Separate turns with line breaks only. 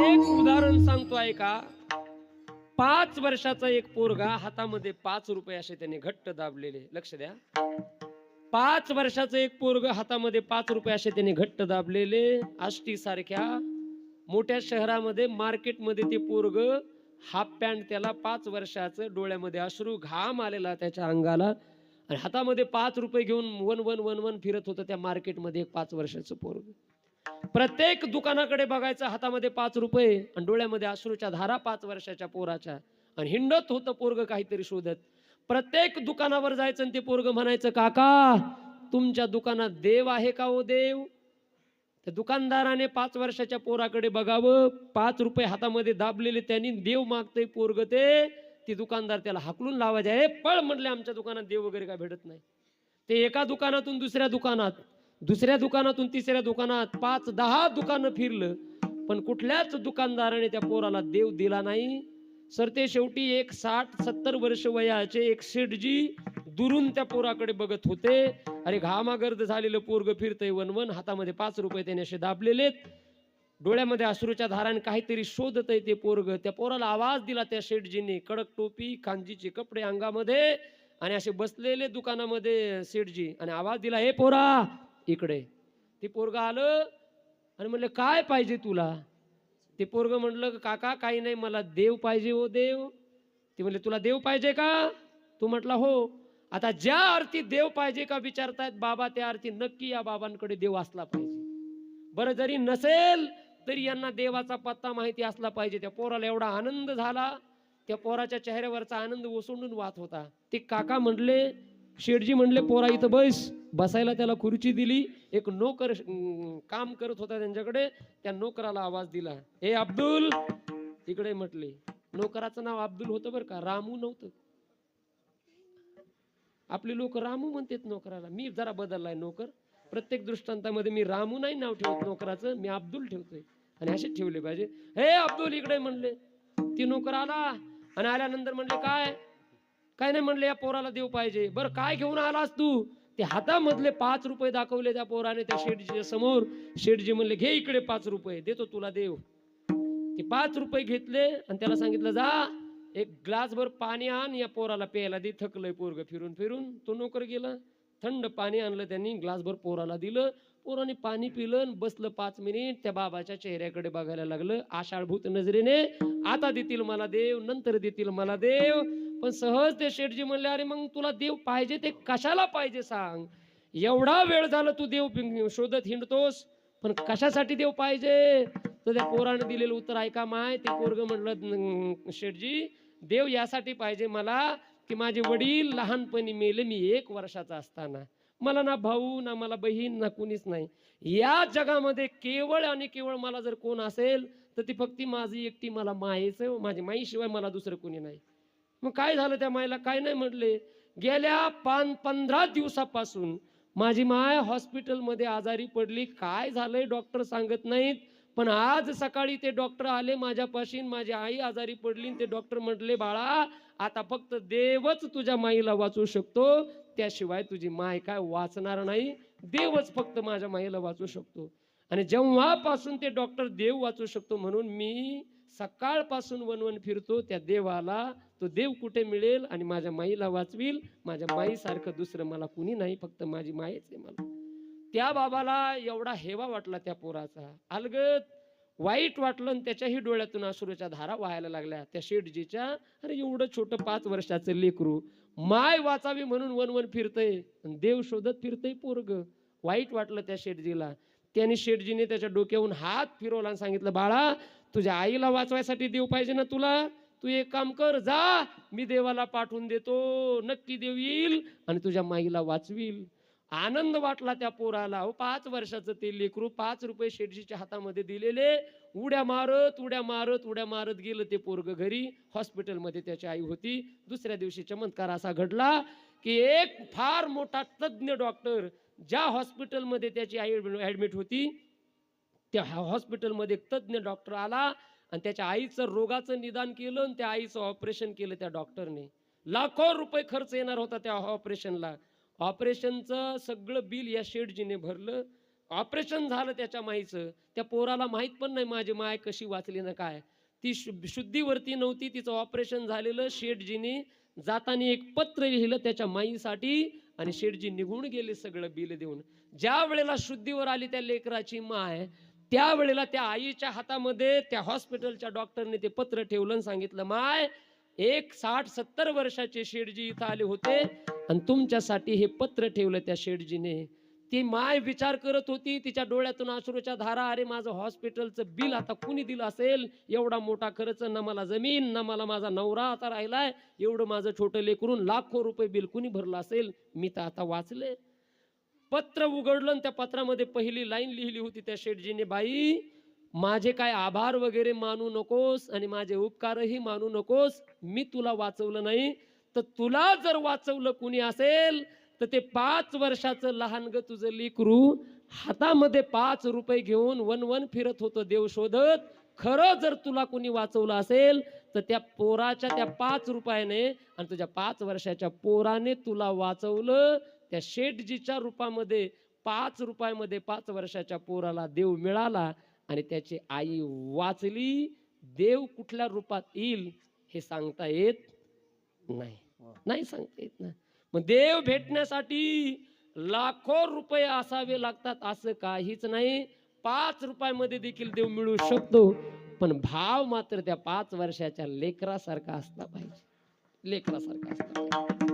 एक उदाहरण सांगतो ऐका पाच वर्षाचा एक पोरगा हातामध्ये पाच रुपये असे त्याने घट्ट दाबलेले. लक्ष द्या. पाच वर्षाचं एक पोरग हातामध्ये पाच रुपये असे त्याने घट्ट दाबलेले. आष्टी सारख्या मोठ्या शहरामध्ये मार्केटमध्ये ते पोरग हाफ पॅन्ट त्याला पाच वर्षाचं डोळ्यामध्ये अश्रू घाम आलेला त्याच्या अंगाला. आणि हातामध्ये पाच रुपये घेऊन वन वन वन वन फिरत होतं त्या मार्केटमध्ये एक पाच वर्षाचं पोरग. प्रत्येक दुकानाकडे बघायचं हातामध्ये पाच रुपये आणि डोळ्यामध्ये अश्रूच्या धारा पाच वर्षाच्या पोराच्या. आणि हिंडत होतं पोरग काहीतरी शोधत. प्रत्येक दुकानावर जायचं आणि ते पोरग म्हणायचं काका तुमच्या दुकानात देव आहे का ओ देव? त्या दुकानदाराने पाच वर्षाच्या पोराकडे बघावं. पाच रुपये हातामध्ये दाबलेले त्यांनी देव मागतंय पोरग ते. ती दुकानदार त्याला हाकलून लावायचे पळ म्हणले आमच्या दुकानात देव वगैरे काय भेटत नाही. ते एका दुकानातून दुसऱ्या दुकानात. दुसऱ्या दुकानातून तिसऱ्या दुकानात पाच दहा दुकानं फिरलं पण कुठल्याच दुकानदाराने त्या पोराला देव दिला नाही. सर ते शेवटी एक साठ सत्तर वर्ष वयाचे एक शेठजी दुरून त्या पोराकडे बघत होते. अरे घामागर्द झालेलं पोरग फिरतंय वनवन हातामध्ये पाच रुपये त्याने असे दाबलेलेत. डोळ्यामध्ये अश्रूच्या धाराने काहीतरी शोधत ते पोरग. त्या पोराला आवाज दिला त्या शेठजीने कडक टोपी कांजीचे कपडे अंगामध्ये आणि असे बसलेले दुकानामध्ये शेठजी. आणि आवाज दिला हे पोरा इकडे. ते पोरग आलं आणि म्हणलं काय पाहिजे तुला? ते पोरग म्हणलं काका काही नाही मला देव पाहिजे हो देव. ते म्हणले तुला देव पाहिजे का? तू म्हटला हो. आता ज्या अर्थी देव पाहिजे का विचारतायत बाबा त्या अर्थी नक्की या बाबांकडे देव असला पाहिजे. बरं जरी नसेल तरी यांना देवाचा पत्ता माहिती असला पाहिजे. त्या पोराला एवढा आनंद झाला त्या पोराच्या चेहऱ्यावरचा आनंद ओसंडून वाहत होता. ते काका म्हणले शेठजी म्हणले पोरा इथं बस. बसायला त्याला खुर्ची दिली. एक नोकर काम करत होता त्यांच्याकडे. त्या नोकराला आवाज दिला हे अब्दुल. इकडे म्हटले नोकराचं नाव अब्दुल होतं बरं का? रामू नव्हतं. आपले लोक रामू म्हणतात नोकराला. मी जरा बदललाय नोकर. प्रत्येक दृष्टांतामध्ये मी रामू नाही नाव ठेवत नोकराचं मी अब्दुल ठेवतोय. आणि असेच ठेवले पाहिजे. हे अब्दुल इकडे म्हणले. ती नोकर आला आणि आल्यानंतर म्हणले काय? काय नाही म्हणले या पोराला देव पाहिजे. बरं काय घेऊन आलास तू? ते हातामधले पाच रुपये दाखवले त्या पोराने त्या शेठजीच्या समोर. शेठजी म्हणले घे इकडे पाच रुपये देतो तुला देव. ते पाच रुपये घेतले आणि त्याला सांगितलं जा एक ग्लासभर पाणी आण या पोराला प्यायला दे. थकलंय पोरग फिरून फिरून. तो नोकर गेला. थंड पाणी आणलं त्यांनी ग्लासभर पोराला दिलं. पोराने पाणी पिलं बसलं पाच मिनिट. त्या बाबाच्या चेहऱ्याकडे बघायला लागलं. आषाढभूत नजरेने आता देतील मला देव नंतर देतील मला देव. पण सहज ते शेठजी म्हणले अरे मग तुला देव पाहिजे ते कशाला पाहिजे सांग? एवढा वेळ झाला तू देव शोधत हिंडतोस पण कशासाठी देव पाहिजे? तर त्या पोराने दिलेलं उत्तर ऐका माय ते पोरग म्हटलं शेठजी देव यासाठी पाहिजे मला की माझे वडील लहानपणी मेले मी एक वर्षाचा असताना. मला ना भाऊ ना मला बहीण ना कुणीच नाही. या जगामध्ये केवळ आणि केवळ मला जर कोण असेल तर ती फक्त माझी एकटी मला मायेच माझी माईशिवाय मला दुसरं कोणी नाही. मग काय झालं त्या मायला? काय नाही म्हटले. गेल्या पान पंधरा दिवसापासून माझी माय हॉस्पिटलमध्ये आजारी पडली. काय झालंय डॉक्टर सांगत नाहीत. पण आज सकाळी ते डॉक्टर आले माझ्यापाशी माझी आई आजारी पडली आणि ते डॉक्टर म्हटले बाळा आता फक्त देवच तुझ्या माईला वाचू शकतो. त्याशिवाय तुझी माय काय वाचणार नाही. देवच फक्त माझ्या माईला वाचू शकतो. आणि जेव्हापासून ते डॉक्टर देव वाचू शकतो म्हणून मी सकाळपासून वनवन फिरतो त्या देवाला तो देव कुठे मिळेल आणि माझ्या माईला वाचवील? माझ्या माईसारखं दुसरं मला कुणी नाही फक्त माझी मायच आहे मला. त्या बाबाला एवढा हेवा वाटला त्या पोराचा. अलगत वाईट वाटलं आणि त्याच्याही डोळ्यातून अश्रूच्या धारा व्हायला लागल्या. त्या शेठजीच्या अरे एवढं छोटं पाच वर्षाचं लेकरू. माय वाचावी म्हणून वनवन फिरतंय फिरतय देव शोधत फिरतय पोरग. वाईट वाटलं त्या शेठजीला. त्याने शेठजीने त्याच्या डोक्याहून हात फिरवला आणि सांगितलं बाळा तुझ्या आईला वाचवायसाठी देव पाहिजे ना तुला. तू एक काम कर जा. मी देवाला पाठवून देतो. नक्की देव येईल आणि तुझ्या माईला वाचवील. आनंद वाटला त्या पोराला. हो पाच वर्षाचं ते लेकरू पाच रुपये शेटजीच्या हातामध्ये दिलेले. उड्या मारत उड्या मारत उड्या मारत गेलं ते पोरग घरी. हॉस्पिटलमध्ये त्याची आई होती. दुसऱ्या दिवशी चमत्कार असा घडला की एक फार मोठा तज्ज्ञ डॉक्टर ज्या हॉस्पिटलमध्ये त्याची आई ऍडमिट होती त्या हॉस्पिटलमध्ये एक तज्ज्ञ डॉक्टर आला आणि त्याच्या आईचं रोगाचं निदान केलं आणि त्या आईचं ऑपरेशन केलं त्या डॉक्टरने. लाखो रुपये खर्च येणार होता त्या ऑपरेशनला. ऑपरेशनचं सगळं बिल या शेठजीने भरलं. ऑपरेशन झालं त्याच्या माईचं. त्या पोराला माहीत पण नाही माझी माय कशी वाचली ना काय. ती शु शुद्धीवरती नव्हती तिचं ऑपरेशन झालेलं शेठजीने. जाताना एक पत्र लिहिलं त्याच्या माईसाठी आणि शेठजी निघून गेले सगळं बिल देऊन. ज्या वेळेला शुद्धीवर आली त्या लेकराची माय त्यावेळेला त्या आईच्या हातामध्ये त्या हॉस्पिटलच्या डॉक्टरने ते पत्र ठेवलं आणि सांगितलं माय एक साठ सत्तर वर्षाचे शेठजी इथं आले होते आणि तुमच्यासाठी हे पत्र ठेवलं त्या शेठजीने. ती माय विचार करत होती तिच्या डोळ्यातून अश्रूच्या धारा अरे माझं हॉस्पिटलचं बिल आता कुणी दिलं असेल? एवढा मोठा खर्च ना मला जमीन ना मला माझा नवरा आता राहिलाय. एवढं माझं छोटं लेकरून लाखो रुपये बिल कुणी भरलं असेल? मी तर आता वाचले पत्र उघडलं आणि त्या पत्रामध्ये पहिली लाईन लिहिली होती त्या शेठजीने बाई माझे काय आभार वगैरे मानू नकोस आणि माझे उपकारही मानू नकोस. मी तुला वाचवलं नाही. तर तुला जर वाचवलं कुणी असेल तर ते पाच वर्षाचं लहान ग तुझं लेकरू हातामध्ये पाच रुपये घेऊन वन वन फिरत होतं देव शोधत. खरं जर तुला कुणी वाचवलं असेल तर त्या पोराच्या त्या पाच रुपयाने आणि तुझ्या पाच वर्षाच्या पोराने तुला वाचवलं. त्या शेठजीच्या रूपामध्ये पाच रुपयामध्ये पाच वर्षाच्या पोराला देव मिळाला आणि त्याची आई वाचली देव कुठल्या रूपात येईल हे सांगता येत नाही. नाही सांगता येत ना. मग देव भेटण्यासाठी लाखो रुपये असावे लागतात असं काहीच नाही. पाच रुपयामध्ये देखील देव मिळू शकतो पण भाव मात्र त्या पाच वर्षाच्या लेकरासारखा असला पाहिजे. लेकरासारखा असला पाहिजे.